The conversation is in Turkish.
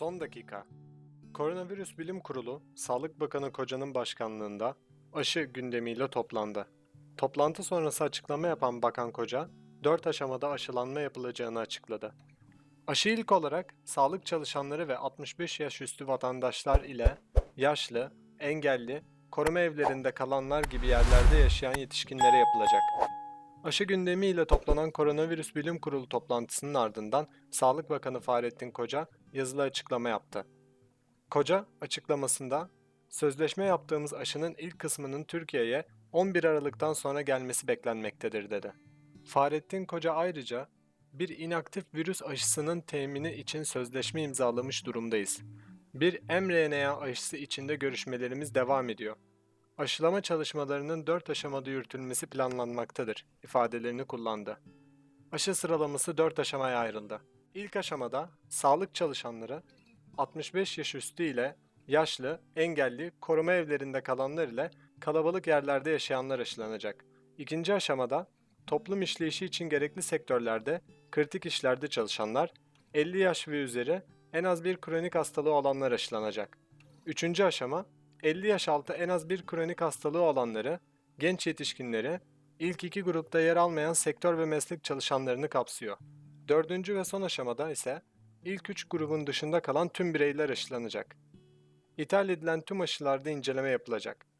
Son dakika. Koronavirüs Bilim Kurulu, Sağlık Bakanı Koca'nın başkanlığında aşı gündemiyle toplandı. Toplantı sonrası açıklama yapan Bakan Koca, 4 aşamada aşılanma yapılacağını açıkladı. Aşı ilk olarak sağlık çalışanları ve 65 yaş üstü vatandaşlar ile yaşlı, engelli, koruma evlerinde kalanlar gibi yerlerde yaşayan yetişkinlere yapılacak. Aşı gündemiyle toplanan Koronavirüs Bilim Kurulu toplantısının ardından Sağlık Bakanı Fahrettin Koca yazılı açıklama yaptı. Koca açıklamasında sözleşme yaptığımız aşının ilk kısmının Türkiye'ye 11 Aralık'tan sonra gelmesi beklenmektedir dedi. Fahrettin Koca ayrıca bir inaktif virüs aşısının temini için sözleşme imzalamış durumdayız. Bir mRNA aşısı içinde görüşmelerimiz devam ediyor. Aşılama çalışmalarının 4 aşamada yürütülmesi planlanmaktadır ifadelerini kullandı. Aşı sıralaması 4 aşamaya ayrıldı. İlk aşamada sağlık çalışanları 65 yaş üstü ile yaşlı, engelli, koruma evlerinde kalanlar ile kalabalık yerlerde yaşayanlar aşılanacak. İkinci aşamada toplum işleyişi için gerekli sektörlerde, kritik işlerde çalışanlar, 50 yaş ve üzeri en az bir kronik hastalığı olanlar aşılanacak. Üçüncü aşama 50 yaş altı en az bir kronik hastalığı olanları, genç yetişkinleri, ilk iki grupta yer almayan sektör ve meslek çalışanlarını kapsıyor. Dördüncü ve son aşamada ise ilk üç grubun dışında kalan tüm bireyler aşılanacak. İthal edilen tüm aşılarda inceleme yapılacak.